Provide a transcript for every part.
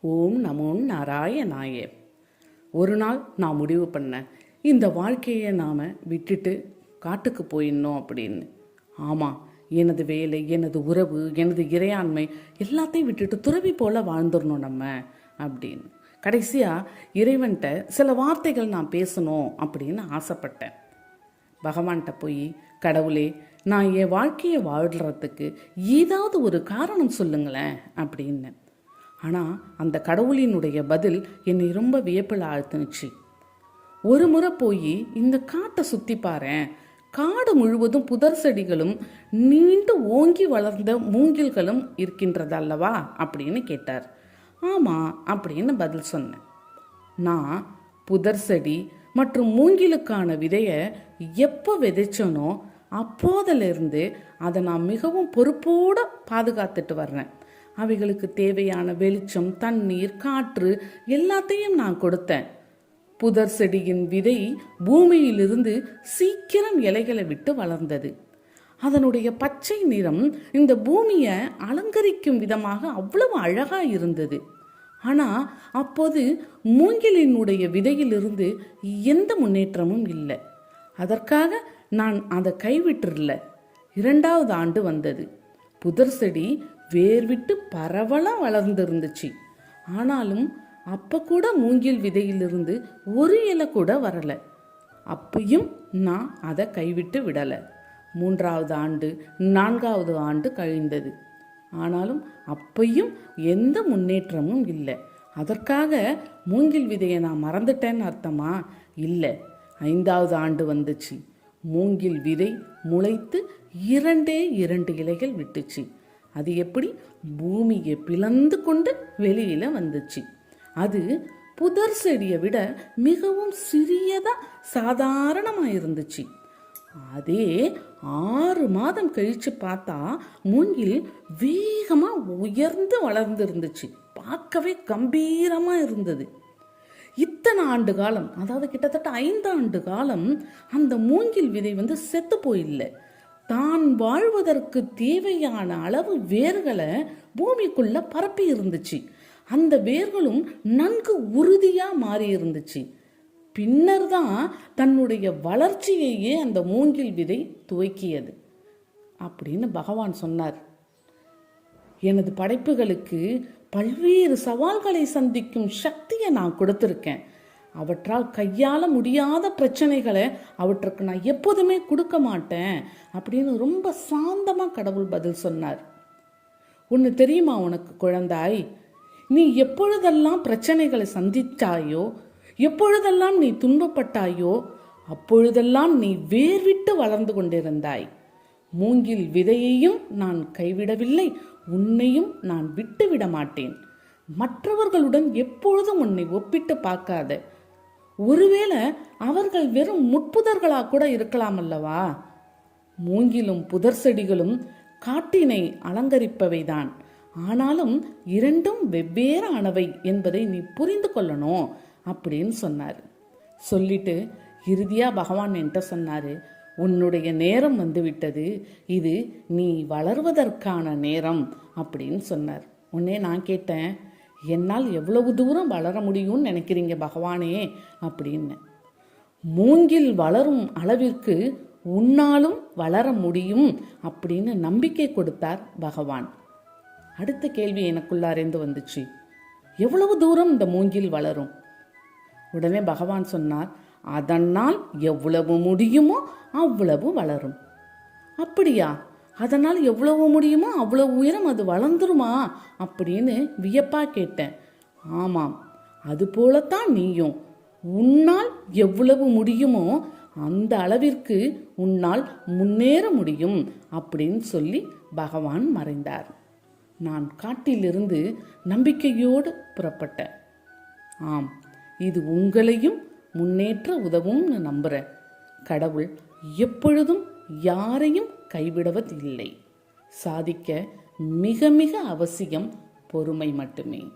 ஓம் நமோ நாராயணாய. ஒரு நாள் நான் முடிவு பண்ணேன் இந்த வாழ்க்கையை நாம் விட்டுட்டு காட்டுக்கு போயிடணும் அப்படின்னு. ஆமாம் எனது வேலை எனது உறவு எனது இறையாண்மை எல்லாத்தையும் விட்டுட்டு துறவி போல வாழ்ந்துடணும் நம்ம அப்படின்னு. கடைசியாக இறைவன்கிட்ட சில வார்த்தைகள் நான் பேசணும் அப்படின்னு ஆசைப்பட்டேன். பகவான்கிட்ட போய் கடவுளே நான் என் வாழ்க்கையை வாழ்கிறதுக்கு ஏதாவது ஒரு காரணம் சொல்லுங்களேன் அப்படின்னு. ஆனால் அந்த கடவுளினுடைய பதில் என்னை ரொம்ப வியப்பில் ஆழ்த்துனுச்சு. ஒரு முறை போய் இந்த காட்டை சுற்றி பாரு காடு முழுவதும் புதர் செடிகளும் நீண்டு ஓங்கி வளர்ந்த மூங்கில்களும் இருக்கின்றதல்லவா அப்படின்னு கேட்டார். ஆமாம் அப்படின்னு பதில் சொன்னேன். நான் புதர் செடி மற்றும் மூங்கிலுக்கான விதையை எப்போ விதைச்சனோ அப்போதிலிருந்து அதை நான் மிகவும் பொறுப்போடு பாதுகாத்துட்டு வர்றேன். அவைகளுக்கு தேவையான வெளிச்சம் தண்ணீர் காற்று எல்லாத்தையும் நான் கொடுத்தேன். புதர் செடியின் விதை பூமியிலிருந்து சீக்கிரம் இலைகளை விட்டு வளர்ந்தது. அதனுடைய பச்சை நிறம் இந்த பூமியை அலங்கரிக்கும் விதமாக அவ்வளவு அழகா இருந்தது. ஆனா அப்போது மூங்கிலினுடைய விதையிலிருந்து எந்த முன்னேற்றமும் இல்லை. அதற்காக நான் அதை கைவிட்டுறல இரண்டாவது ஆண்டு வந்தது. புதர் செடி வேர் விட்டு பரவலாக வளர்ந்துருந்துச்சு. ஆனாலும் அப்போ கூட மூங்கில் விதையிலிருந்து ஒரு இலை கூட வரலை. அப்பையும் நான் அதை கைவிட்டு விடலை. மூன்றாவது ஆண்டு நான்காவது ஆண்டு கழிந்தது. ஆனாலும் அப்பையும் எந்த முன்னேற்றமும் இல்லை. அதற்காக மூங்கில் விதையை நான் மறந்துட்டேன்னு அர்த்தமா? இல்லை. ஐந்தாவது ஆண்டு வந்துச்சு. மூங்கில் விதை முளைத்து இரண்டே இரண்டு இலைகள் விட்டுச்சு. அது எப்படி? பூமியை பிளந்து கொண்டு வெளியில வந்துச்சு. அது புதர் செடியை விட மிகவும் சிறியதா சாதாரணமாக இருந்துச்சு. அதே ஆறு மாதம் கழிச்சு பார்த்தா மூங்கில் வேகமா உயர்ந்து வளர்ந்து இருந்துச்சு பார்க்கவே கம்பீரமா இருந்தது. இத்தனை ஆண்டு காலம் அதாவது கிட்டத்தட்ட ஐந்து ஆண்டு காலம் அந்த மூங்கில் விதை வந்து செத்து போயில்லை. தான் வாழ்வதற்கு தேவையான அளவு வேர்களை பூமிக்குள்ள பரப்பி இருந்துச்சு. அந்த வேர்களும் நன்கு உறுதியா மாறி இருந்துச்சு. பின்னர் தான் தன்னுடைய வளர்ச்சியையே அந்த மூங்கில் விதை துவக்கியது. அப்படின்னு பகவான் சொன்னார். எனது படைப்புகளுக்கு பல்வேறு சவால்களை சந்திக்கும் சக்தியை நான் கொடுத்துருக்கேன். அவற்றால் கையாள முடியாத பிரச்சனைகளை அவற்றுக்கு நான் எப்போதுமே கொடுக்க மாட்டேன் அப்படின்னு ரொம்ப சாந்தமாக கடவுள் பதில் சொன்னார். ஒன்று தெரியுமா உனக்கு குழந்தாய்? நீ எப்பொழுதெல்லாம் பிரச்சனைகளை சந்தித்தாயோ எப்பொழுதெல்லாம் நீ துன்பப்பட்டாயோ அப்பொழுதெல்லாம் நீ வேர்விட்டு வளர்ந்து கொண்டிருந்தாய். மூங்கில் விதையையும் நான் கைவிடவில்லை உன்னையும் நான் விட்டுவிட மாட்டேன். மற்றவர்களுடன் எப்பொழுதும் உன்னை ஒப்பிட்டு பார்க்காத. ஒருவேளை அவர்கள் வெறும் முட்புதர்களா கூட இருக்கலாம் அல்லவா? மூங்கிலும் புதர் செடிகளும் காட்டினை அலங்கரிப்பவைதான். ஆனாலும் இரண்டும் வெவ்வேறானவை என்பதை நீ புரிந்து கொள்ளணும் அப்படின்னு சொன்னார். சொல்லிட்டு இறுதியா பகவான் என்கிட்ட சொன்னாரு உன்னுடைய நேரம் வந்துவிட்டது. இது நீ வளர்வதற்கான நேரம் அப்படின்னு சொன்னார். உன்னே நான் கேட்டேன். என்னால் எவ்வளவு தூரம் வளர முடியும்னு நினைக்கிறீங்க பகவானே? அப்படின்னு. மூங்கில் வளரும் அளவிற்கு உன்னாலும் வளர முடியும் அப்படின்னு நம்பிக்கை கொடுத்தார் பகவான். அடுத்த கேள்வி எனக்குள்ளாரேந்து வந்துச்சு. எவ்வளவு தூரம் இந்த மூங்கில் வளரும்? உடனே பகவான் சொன்னார் அதனால் எவ்வளவு முடியுமோ அவ்வளவு வளரும். அப்படியா? அதனால் எவ்வளவு முடியுமோ அவ்வளோ உயரம் அது வளர்ந்துருமா அப்படின்னு வியப்பா கேட்டேன். ஆமாம் அது போலத்தான் நீயும். உன்னால் எவ்வளவு முடியுமோ அந்த அளவிற்கு உன்னால் முன்னேற முடியும் அப்படின்னு சொல்லி பகவான் மறைந்தார். நான் காட்டிலிருந்து நம்பிக்கையோடு புறப்பட்டேன். ஆம் இது உங்களையும் முன்னேற்ற உதவும்னு நம்புகிறேன் கடவுள் எப்பொழுதும் யாரையும் கைவிடுவதில்லை. சாதிக்க மிக மிக அவசியம் பொறுமை மட்டுமே.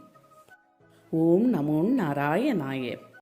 ஓம் நமோ நாராயணாய.